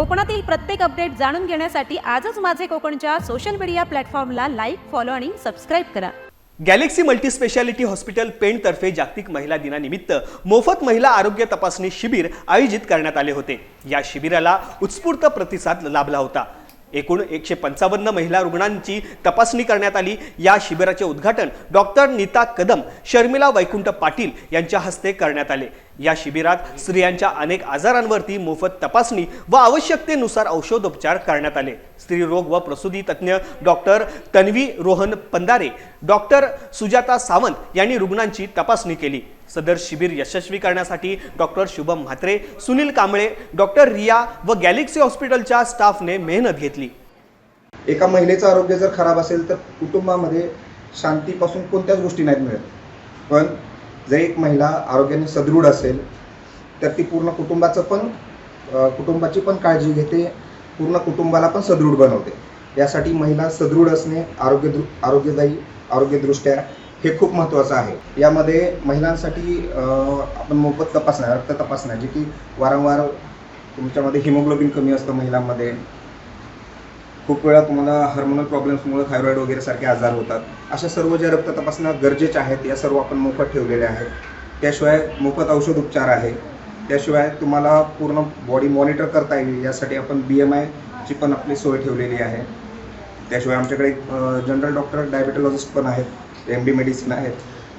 कोकणातील प्रत्येक अपडेट जाणून घेण्यासाठी आजच माझे कोकणच्या सोशल मीडिया प्लॅटफॉर्मला लाईक फॉलो आणि सबस्क्राईब करा. गॅलेक्सी मल्टीस्पेशालिटी हॉस्पिटल पेणतर्फे जागतिक महिला दिनानिमित्त मोफत महिला आरोग्य तपासणी शिबिर आयोजित करण्यात आले होते. या शिबिराला उत्स्फूर्त प्रतिसाद लाभला होता. एकूण एकशे पंचावन्न महिला रुग्णांची तपासणी करण्यात आली. या शिबिराचे उद्घाटन डॉक्टर नीता कदम शर्मिला वैकुंठ पाटील यांच्या हस्ते करण्यात आले. या शिबिरात स्त्रियांच्या अनेक आजारांवरती मोफत तपासणी व आवश्यकतेनुसार औषधोपचार करण्यात आले. स्त्रीरोग व प्रसूती तज्ज्ञ डॉक्टर तन्वी रोहन पंदारे डॉक्टर सुजाता सावंत यांनी रुग्णांची तपासणी केली. सदर शिबिर यशस्वी करण्यासाठी डॉक्टर शुभम म्हात्रे सुनील कांबळे डॉक्टर रिया व गॅलेक्सी हॉस्पिटलच्या स्टाफने मेहनत घेतली. एका महिलेचं आरोग्य जर खराब असेल तर कुटुंबामध्ये शांतीपासून कोणत्याच गोष्टी नाहीत मिळत. पण जर एक महिला आरोग्याने सदृढ असेल तर ती पूर्ण कुटुंबाचं पण कुटुंबाची पण काळजी घेते पूर्ण कुटुंबाला पण सदृढ बनवते. यासाठी महिला सदृढ असणे आरोग्य आरोग्यदायी आरोग्यदृष्ट्या हे खूप महत्त्वाचं आहे. यामध्ये महिलांसाठी आपण मोफत तपासण्या रक्त तपासण्या जे की वारंवार तुमच्यामध्ये हिमोग्लोबिन कमी असतं महिलांमध्ये. खूप वेळा तुम्हाला हार्मोनल प्रॉब्लेम्समुळे थायरॉईड वगैरे सारखे आजार होतात. अशा सर्व ज्या रक्त तपासण्या गरजेच्या आहेत या सर्व आपण मोफत ठेवलेल्या आहेत. त्याशिवाय मोफत औषध उपचार आहे. त्याशिवाय तुम्हाला पूर्ण बॉडी मॉनिटर करता येईल. यासाठी आपण बी एम आयची पण आपली सोय ठेवलेली आहे. त्याशिवाय आमच्याकडे जनरल डॉक्टर डायबेटॉलॉजिस्ट पण आहेत. एम मेडिसिन आहेत.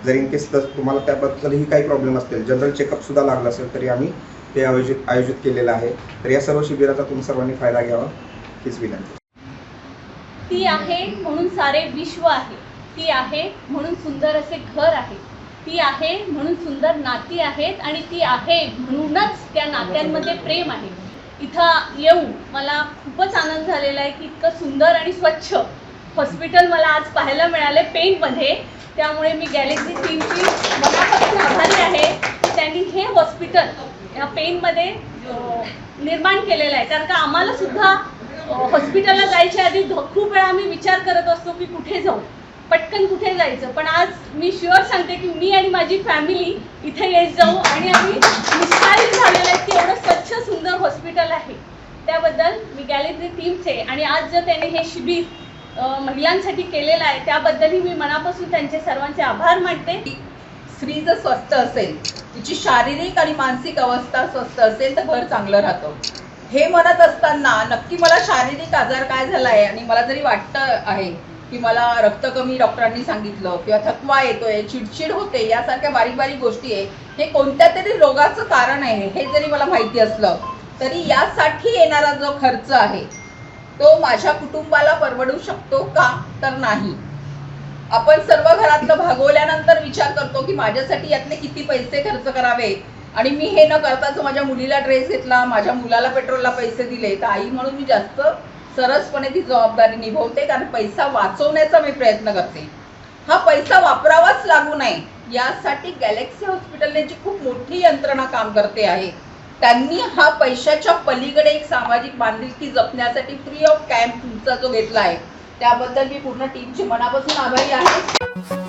जर इन केस तर तुम्हाला त्याबद्दलही काही प्रॉब्लेम असतील जनरल चेकअपसुद्धा लागलं असेल तरी आम्ही ते आयोजित आयोजित केलेलं आहे. तर या सर्व शिबिराचा तुम्ही सर्वांनी फायदा घ्यावा हीच विनंती. ती आहे म्हणून सारे विश्व आहे. ती आहे म्हणून सुंदर असे घर आहे. ती आहे म्हणून सुंदर नाती आहेत आणि ती आहे म्हणूनच त्या नात्यांमध्ये प्रेम आहे. इथं येऊन मला खूपच आनंद झालेला आहे की इतकं सुंदर आणि स्वच्छ हॉस्पिटल मला आज पाहायला मिळाले पेनमध्ये. त्यामुळे मी गॅलेक्सी टीमची मनापासून आभारी आहे. त्यांनी हे हॉस्पिटल या पेनमध्ये निर्माण केलेलं आहे. कारण का आम्हाला सुद्धा हॉस्पिटलला जायच्या आधी खूप वेळा आम्ही विचार करत असतो की कुठे जाऊ. पटकन कुठे जायचं? पण आज मी शुअर सांगते की मी आणि माझी फॅमिली इथे येत जाऊ आणि आम्ही निष्काळजी झालेलं आहे की एवढं स्वच्छ सुंदर हॉस्पिटल आहे. त्याबद्दल मी गॅलेक्सी टीमचे आणि आज जर त्याने हे शिबिर महिलांसाठी केलेलं आहे. त्याबद्दलही मी मनापासून त्यांचे सर्वांचे आभार मानते. स्त्री जर स्वस्थ असेल तिची शारीरिक आणि मानसिक अवस्था स्वस्थ असेल तर घर चांगलं राहतं. हे म्हणत असताना नक्की मला शारीरिक आजार काय झाला आहे आणि मला जरी वाटतं आहे की मला रक्त कमी डॉक्टरांनी सांगितलं किंवा थकवा येतोय चिडचिड होते यासारख्या बारीक बारीक गोष्टी आहे हे कोणत्या तरी रोगाचं कारण आहे हे जरी मला माहिती असलं तरी यासाठी येणारा जो खर्च आहे तो माझ्या कुटुंबाला परवडू शकतो का? तर नाही. आपण सर्व घरातलं भागवल्यानंतर विचार करतो की माझ्यासाठी यातले किती पैसे खर्च करावे? आणि मी हे न करताच माझ्या मुलीला ड्रेस घेतला माझ्या मुलाला पेट्रोलला पैसे दिले तर आई म्हणून मी जास्त सरसपणे ती जबाबदारी निभवते कारण पैसा वाचवण्याचा मी प्रयत्न करते. हा पैसा वापरावाच लागू नये. यासाठी गॅलेक्सी हॉस्पिटलने जी खूप मोठी यंत्रणा काम करते आहे. त्यांनी हा पैशाच्या पलीकडे एक सामाजिक बांधिलकी जपण्यासाठी फ्री ऑफ कॅम्प तुमचा जो घेतला आहे. त्याबद्दल मी पूर्ण टीमची मनापासून आभारी आहे.